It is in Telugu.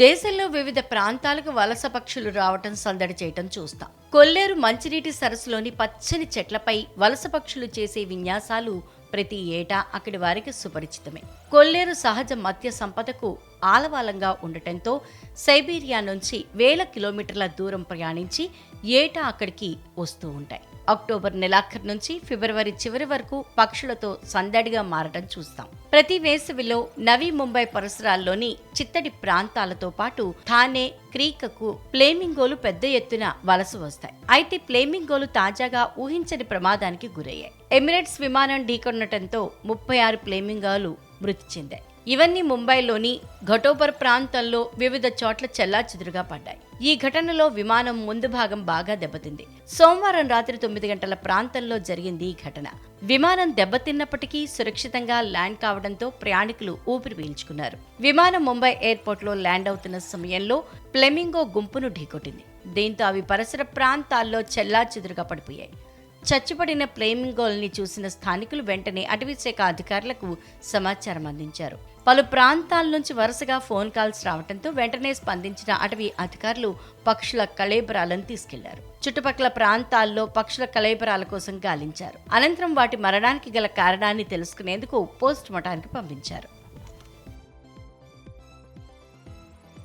దేశంలో వివిధ ప్రాంతాలకు వలస పక్షులు రావటం సందడి చేయటం చూస్తాం. కొల్లేరు మంచినీటి సరస్సులోని పచ్చని చెట్లపై వలస పక్షులు చేసే విన్యాసాలు ప్రతి ఏటా అక్కడి వారికి సుపరిచితమే. కొల్లేరు సహజ మత్స్య సంపదకు ఆలవాలంగా ఉండటంతో సైబీరియా నుంచి వేల కిలోమీటర్ల దూరం ప్రయాణించి ఏటా అక్కడికి వస్తూ ఉంటాయి. అక్టోబర్ నెలాఖరు నుంచి ఫిబ్రవరి చివరి వరకు పక్షులతో సందడిగా మారటం చూస్తాం. ప్రతి వేసవిలో నవీ ముంబై పరిసరాల్లోని చిత్తడి ప్రాంతాలతో పాటు థానే క్రీకకు ప్లేమింగోలు పెద్ద ఎత్తున వలస వస్తాయి. అయితే ప్లేమింగోలు తాజాగా ఊహించని ప్రమాదానికి గురయ్యాయి. ఎమిరేట్స్ విమానం ఢీకొనటంతో ముప్పై ఆరు ప్లేమింగాలు మృతి చెందాయి. ఇవన్నీ ముంబైలోని ఘటోపర్ ప్రాంతంలో వివిధ చోట్ల చెల్లాచెదురుగా పడ్డాయి. ఈ ఘటనలో విమానం ముందు భాగం బాగా దెబ్బతింది. సోమవారం రాత్రి తొమ్మిది గంటల ప్రాంతంలో జరిగింది ఈ ఘటన. విమానం దెబ్బతిన్నప్పటికీ సురక్షితంగా ల్యాండ్ కావడంతో ప్రయాణికులు ఊపిరి పీల్చుకున్నారు. విమానం ముంబై ఎయిర్పోర్ట్లో ల్యాండ్ అవుతున్న సమయంలో ప్లెమింగో గుంపును ఢీకొట్టింది. దీంతో అవి పరిసర ప్రాంతాల్లో చెల్లాచెదురుగా పడిపోయాయి. చచ్చిపడిన ప్లేమింగోల్ని చూసిన స్థానికులు వెంటనే అటవీశాఖ అధికారులకు సమాచారం అందించారు. పలు ప్రాంతాల నుంచి వరుసగా ఫోన్ కాల్స్ రావడంతో వెంటనే స్పందించిన అటవీ అధికారులు పక్షుల కళేబరాలను తీసుకెళ్ళారు. చుట్టుపక్కల ప్రాంతాల్లో పక్షుల కళేబరాల కోసం గాలించారు. అనంతరం వాటి మరణానికి గల కారణాన్ని తెలుసుకునేందుకు పోస్ట్ మార్టానికి పంపించారు.